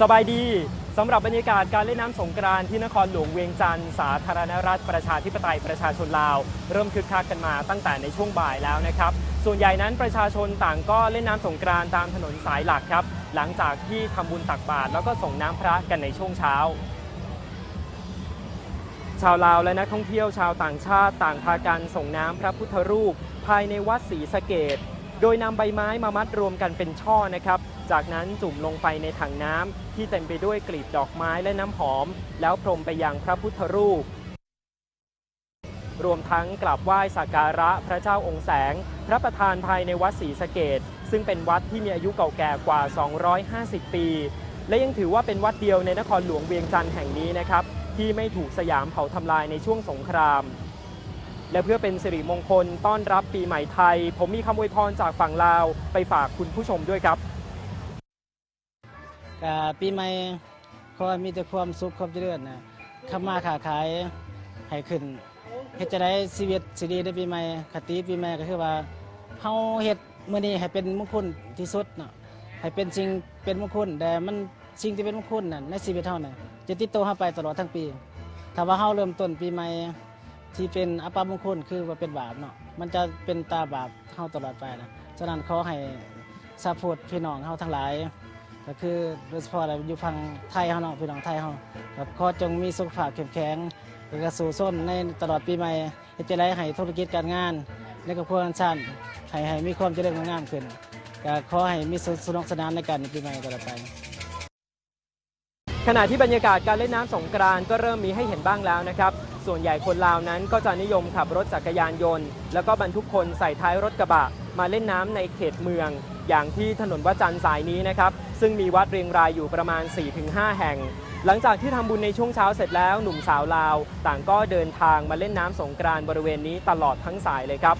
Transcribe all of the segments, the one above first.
สบายดีสำหรับบรรยากาศการเล่นน้ำสงกรานที่นครหลวงเวียงจันทร์สาธารณรัฐประชาธิปไตยประชาชนลาว เริ่มคึกคักกันมาตั้งแต่ในช่วงบ่ายแล้วนะครับ ส่วนใหญ่นั้นประชาชนต่างก็เล่นน้ำสงกรานต์ตามถนนสายหลักครับ หลังจากที่ทำบุญตักบาตรแล้วก็ส่งน้ำพระกันในช่วงเช้า ชาวลาวและนักท่องเที่ยวชาวต่างชาติต่างพากันส่งน้ำพระพุทธรูป ภายในวัดศรีสะเกดโดยนำใบไม้มามัดรวมกันเป็นช่อนะครับจากนั้นจุ่มลงไปในถังน้ำที่เต็มไปด้วยกลีบดอกไม้และน้ำหอม แล้วพรมไปยังพระพุทธรูป รวมทั้งกราบไหว้สักการะพระเจ้าองค์แสง พระประธานภายในวัดศรีสะเกดซึ่งเป็นวัดที่มีอายุเก่าแก่กว่า 250 ปี และยังถือว่าเป็นวัดเดียวในนครหลวงเวียงจันทร์แห่งนี้นะครับ ที่ไม่ถูกสยามเผาทำลายในช่วงสงครามและเพื่อเป็นสิริมงคลต้อนรับปีใหม่ไทย ผมมีคำอวยพรจากฝั่งลาว ไปฝากคุณผู้ชมด้วยครับ ก็ปีใหม่ขอให้มีแต่ความสุขความเจริญนะคำมาค้าขายให้ขึ้นเฮ็ดจะได้ชีวิตสิดีในปีใหม่คติปีใหม่ก็คือว่าเฮาเฮ็ดมื้อนี้ให้เป็นมงคลที่สุดเนาะให้เป็นสิ่งเป็นมงคลแต่มันสิ่งที่เป็นมงคลน่ะในชีวิตเฮาน่ะจะติดตัวเฮาไปตลอดทั้งปีถ้าว่าเฮาเริ่มต้นปีใหม่ที่เป็นอัปมงคลคือว่าเป็นบาปเนาะมันจะเป็นตาบาปเฮาตลอดไปนะฉะนั้นขอให้ซัพพอร์ตพี่น้องเฮาทั้งหลาย ก็คือโดยเฉพาะอะไรอยู่ฝั่งไทยเฮาเนาะพี่น้องไทยเฮาครับขอจงมีสุขภาพเข้มแข็งแล้วก็สู่ส้นในตลอดปีใหม่จะได้ให้ธุรกิจการงานในกับครัวชาติให้ให้มีความเจริญงามขึ้นก็ขอให้มีสนุกสนานในการปีใหม่ตลอดไปขณะที่บรรยากาศการเล่นน้ำสงกรานต์ก็เริ่มมีให้เห็นบ้างแล้วนะครับ ส่วนใหญ่คนลาวนั้นก็จะนิยมขับรถจักรยานยนต์ แล้วก็บรรทุกคนใส่ท้ายรถกระบะ มาเล่นน้ำในเขตเมือง อย่างที่ถนนวัดจันทร์สายนี้นะครับ ซึ่งมีวัดเรียงรายอยู่ประมาณ 4-5 แห่ง หลังจากที่ทำบุญในช่วงเช้าเสร็จแล้วหนุ่มสาวลาว ต่างก็เดินทางมาเล่นน้ำสงกรานต์บริเวณนี้ตลอดทั้งสายเลยครับ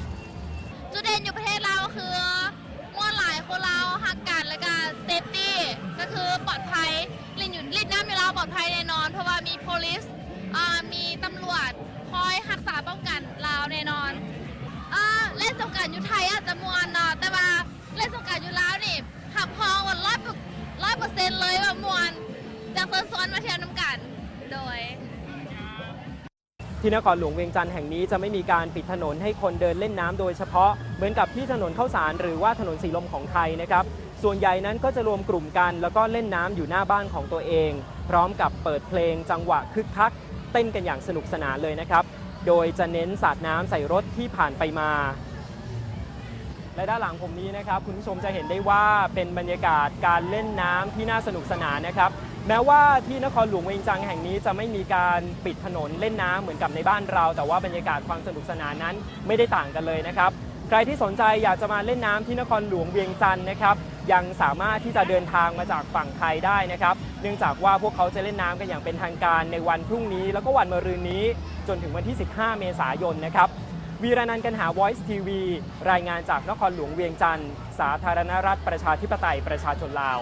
จุดเด่นอยู่ประเทศเราคือม่วนหลายคนเราหักกันและก็เซฟตี้ก็คือปลอดภัยลินอยู่ลินน้ำอยู่เราปลอดภัยแน่นอน จากเซินมาเที่ยวน้ำกันโดย ที่นครหลวงเวียงจันทร์แห่งนี้จะไม่มีการปิดถนนให้คนเดินเล่นน้ำโดยเฉพาะ เหมือนกับที่ถนนเข้าสารหรือว่าถนนสีลมของไทยนะครับ ส่วนใหญ่นั้นก็จะรวมกลุ่มกัน แล้วก็เล่นน้ำอยู่หน้าบ้านของตัวเอง พร้อมกับเปิดเพลงจังหวะคึกคัก เต้นกันอย่างสนุกสนานเลยนะครับ โดยจะเน้นสาดน้ำใส่รถที่ผ่านไปมา และด้านหลังผมนี้นะครับคุณผู้ชมจะเห็นได้ว่าเป็นบรรยากาศการเล่นน้ำที่น่าสนุกสนานนะครับ แม้ว่าที่นครหลวงเวียงจันทร์แห่งนี้จะไม่มีการปิดถนนเล่นน้ำเหมือนกับในบ้านเรา แต่ว่าบรรยากาศความสนุกสนานนั้นไม่ได้ต่างกันเลยนะครับ ใครที่สนใจอยากจะมาเล่นน้ำที่นครหลวงเวียงจันทร์นะครับ ยังสามารถที่จะเดินทางมาจากฝั่งไทยได้นะครับ เนื่องจากว่าพวกเขาจะเล่นน้ำกันอย่างเป็นทางการในวันพรุ่งนี้ แล้วก็วันมะรืนนี้จนถึงวันที่ 15 เมษายนนะครับ วีรานันท์กันหา Voice TV รายงานจากนครหลวงเวียงจันทร์ สาธารณรัฐประชาธิปไตยประชาชนลาว